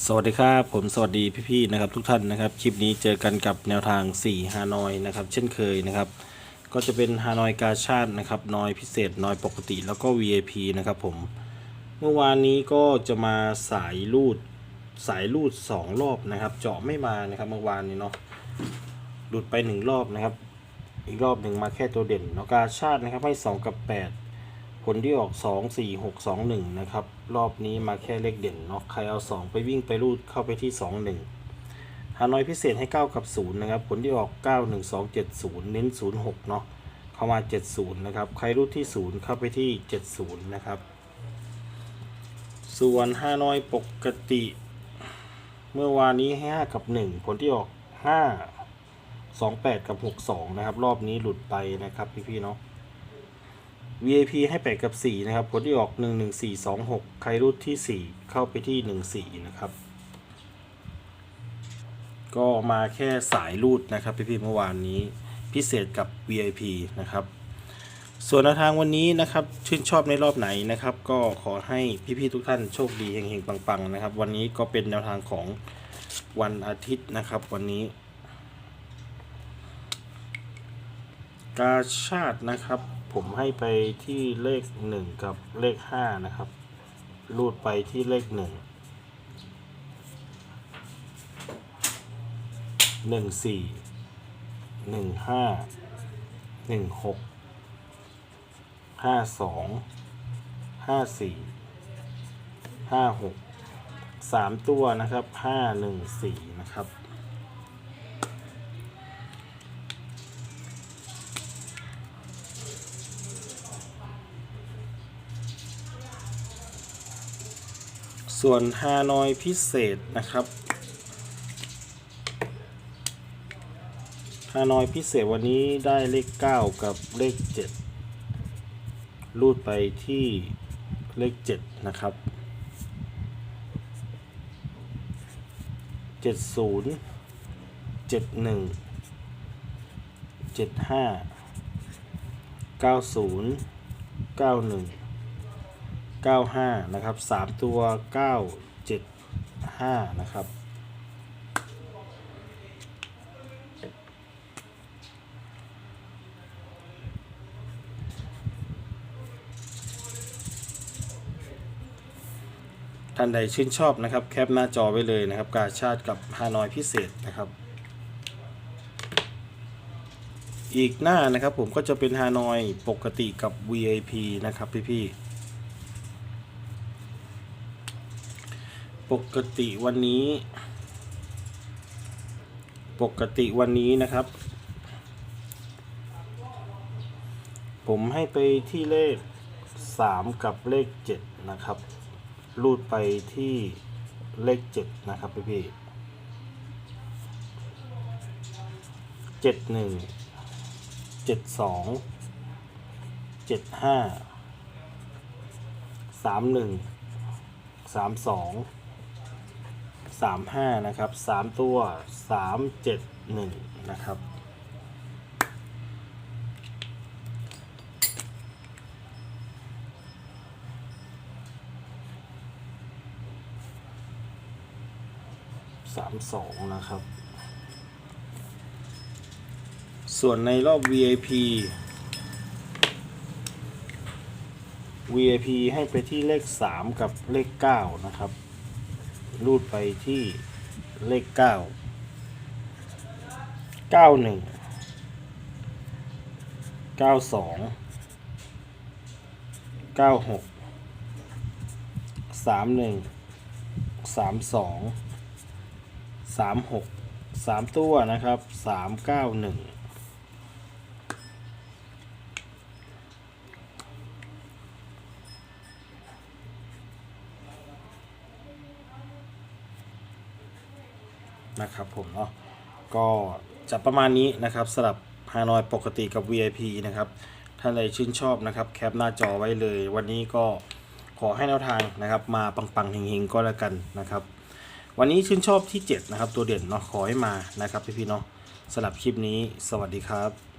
สวัสดีครับ ผมสวัสดีพี่ๆนะครับทุกท่านนะครับ คลิปนี้เจอกันกับแนวทาง 4 ฮานอยนะครับ เช่นเคยนะครับ ก็จะเป็นฮานอยกาชาตินะครับนอยพิเศษนอยปกติแล้วก็ VIP นะครับผม เมื่อวานนี้ก็จะมาสายรูดสายรูด 2 รอบนะครับ เจาะไม่มานะครับเมื่อวานนี้เนาะหลุดไป 1 รอบนะครับ อีกรอบหนึ่งมาแค่ตัวเด่นนาะกาชาตินะครับให้ 2 กับ 8 ผลที่ออก2 4 6 2 1นะครับ รอบนี้มาแค่เลขเด่นเนาะใครเอา2ไปวิ่งไปรูดเข้าไปที่2 1ฮานอยพิเศษให้9กับ0นะครับ ผลที่ออก9 1 2 7 0เน้น0 6เนาะเข้ามา70นะครับ ใครรูดที่0เข้าไปที่70นะครับ ส่วนฮานอยปกติ เมื่อวานนี้ให้5กับ1ผลที่ออก5 2 8กับ6 2นะครับ รอบนี้หลุดไปนะครับพี่ๆเนาะ VIP ให้ 8 กับ 4 นะครับ ผลที่ออก 1 1 4 2 6 ใครรูดที่ 4 เข้าไปที่ 1 4 นะครับ ก็มาแค่สายรูดนะครับพี่ๆเมื่อวานนี้พิเศษกับ VIP นะครับ ส่วนแนวทางวันนี้นะครับ ชื่นชอบในรอบไหนนะครับ ก็ขอให้พี่ๆทุกท่านโชคดีเฮงๆ ปังๆ นะครับ วันนี้ก็เป็นแนวทางของวันอาทิตย์นะครับ วันนี้ กาชาตินะครับ ผมให้ไปที่เลขหนึ่งกับเลขห้านะครับ รูดไปที่เลขหนึ่งหนึ่งสี่หนึ่งห้าหนึ่งหกห้าสองห้าสี่ห้าหกสามตัวนะครับห้าหนึ่งสี่นะครับ ส่วนฮานอยพิเศษนะครับฮานอยพิเศษวันนี้ได้เลข 9 กับเลข 7 รูดไปที่เลข 7 นะครับ 70 71 75 90 91 95 นะครับ 3 ตัว 975 นะครับ ท่านใดชื่นชอบนะครับ แคปหน้าจอไว้เลยนะครับ กาชาติกับฮานอยพิเศษนะครับ อีกหน้านะครับผมก็จะเป็นฮานอยปกติกับ VIP นะครับพี่ๆ ปกติวันนี้ ปกติวันนี้นะครับ ผมให้ไปที่เลข 3 กับเลข 7 นะครับ รูดไปที่เลข 7 นะครับพี่พี่เจ็ดหนึ่งเจ็ดสองเจ็ดห้าสามหนึ่งสามสอง สามห้านะครับสามตัวสามเจ็ดหนึ่งนะครับสามสองนะครับ ส่วนในรอบ VIP VIP ให้ไปที่เลข 3 กับเลข 9 นะครับ รูดไปที่เลข9 91 92 96 31 32 36 3ตัวนะครับ391น นะครับผมเนาะก็จะประมาณนี้นะครับสำหรับฮานอยปกติกับ VIP นะครับ ถ้าใครชื่นชอบนะครับแคปหน้าจอไว้เลย วันนี้ก็ขอให้แนวทางนะครับ มาปังๆเฮงๆก็แล้วกันนะครับ วันนี้ชื่นชอบที่ 7 นะครับ ตัวเด่นเนาะขอให้มานะครับพี่ๆเนาะสำหรับคลิปนี้สวัสดีครับ